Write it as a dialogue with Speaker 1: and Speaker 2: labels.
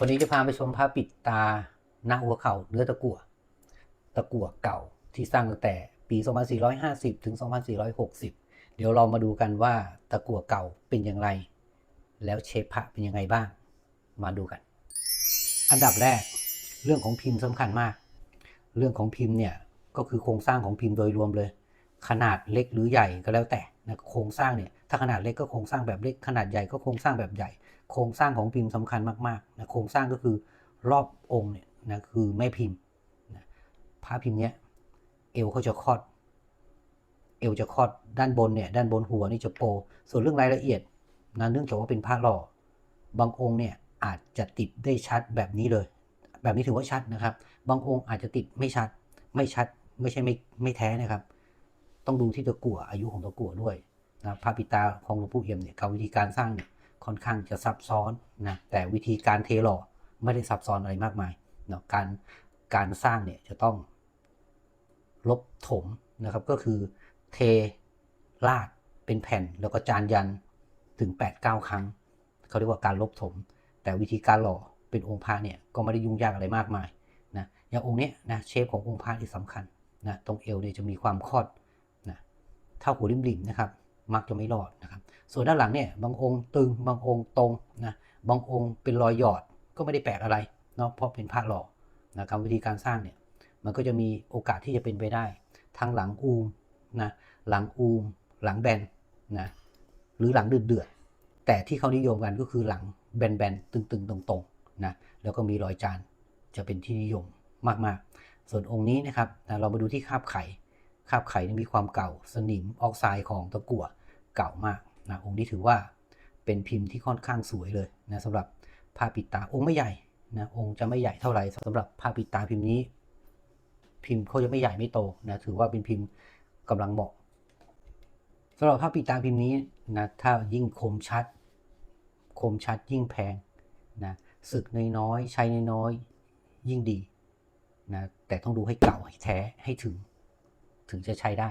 Speaker 1: วันนี้จะพาไปชมภาพปิดตาหน้าหัวเข่าเนื้อตะกั่วตะกั่วเก่าที่สร้างตั้งแต่ปี 2450 ถึง 2460 เดี๋ยวเรามาดูกันว่าตะกั่วเก่าเป็นอย่างไร แล้วเชฟพระเป็นยังไงบ้าง มาดูกัน อันดับแรกเรื่องของพิมพ์สำคัญมาก เรื่องของพิมพ์เนี่ยก็คือโครงสร้างของพิมพ์โดยรวมเลย ขนาดเล็กหรือใหญ่ก็แล้วแต่นะโครงสร้างเนี่ย ถ้าขนาดเล็กก็โครงสร้างแบบเล็ก ขนาดใหญ่ก็โครงสร้างแบบใหญ่ โครงสร้างของพิมพ์สำคัญมากๆนะโครงสร้างก็คือรอบองค์เนี่ยนะคือแม่พิมพ์นะผ้าพิมพ์เนี้ยเอวเขาจะคลอด เอวจะคลอดด้านบนเนี่ยด้านบนหัวนี่จะโปส่วนเรื่องรายละเอียดนะเนื่องจากว่าเป็นผ้าหล่อบางองค์เนี่ยอาจจะติดได้ชัดแบบนี้เลย แบบนี้ถือว่าชัดนะครับ บางองค์อาจจะติดไม่ชัด ไม่ชัดไม่ใช่ไม่ไม่แท้นะครับ ต้องดูที่ตะกั่วอายุของตะกั่วด้วย นะพระปิตาของหลวงปู่เอี่ยมเนี่ยกับวิธีการสร้างเนี่ยค่อนข้างจะซับซ้อนนะแต่วิธีการเทหล่อไม่ได้ซับซ้อนอะไรมากมายเนาะการการสร้างเนี่ยจะต้องลบถมนะครับก็คือเทลาดเป็นแผ่นแล้วก็จานยันถึง 8-9 ครั้งเขาเรียกว่าการลบถม แต่วิธีการหล่อเป็นองค์พระเนี่ยก็ไม่ได้ยุ่งยากอะไรมากมายนะอย่างองค์เนี้ยนะเชฟขององค์พระที่สำคัญนะตรงเอวเนี่ยจะมีความคอดนะเท่าหัวริมริมๆนะครับ มักจะไม่รอดนะครับ ส่วนด้านหลังเนี่ยบางองค์ตึงบางองค์ตรงนะบางองค์เป็นรอยหยอดก็ไม่ได้แปลกอะไรเนาะเพราะเป็นพระหล่อนะครับวิธีการสร้างเนี่ยมันก็จะมีโอกาสที่จะเป็นไปได้ทั้งหลังอูมนะหลังอูม หลังแบนนะหรือหลังเดือดเดือดแต่ที่เขานิยมกันก็คือหลังแบนๆตึงๆ ตรงๆนะแล้วก็มีรอยจานจะเป็นที่นิยมมากๆ ส่วนองค์นี้นะครับนะเรามาดูที่คาบไข่ คาบไข่นี่มีความเก่าสนิมออกไซด์ของตะกั่วเก่ามากนะองค์นี้ถือว่าเป็นพิมพ์ที่ค่อนข้างสวยเลยนะสำหรับผ้าปิดตาองค์ไม่ใหญ่นะองค์จะไม่ใหญ่เท่าไหร่สำหรับผ้าปิดตาพิมพ์นี้ พิมพ์เขาจะไม่ใหญ่ไม่โตนะถือว่าเป็นพิมพ์กำลังเหมาะสำหรับผ้าปิดตาพิมพ์นี้นะถ้ายิ่งคมชัด คมชัดยิ่งแพงนะศึกน้อยๆใช้น้อยๆยิ่งดีนะแต่ต้องดูให้เก่าให้แท้ให้ถึง ถึงจะใช้ได้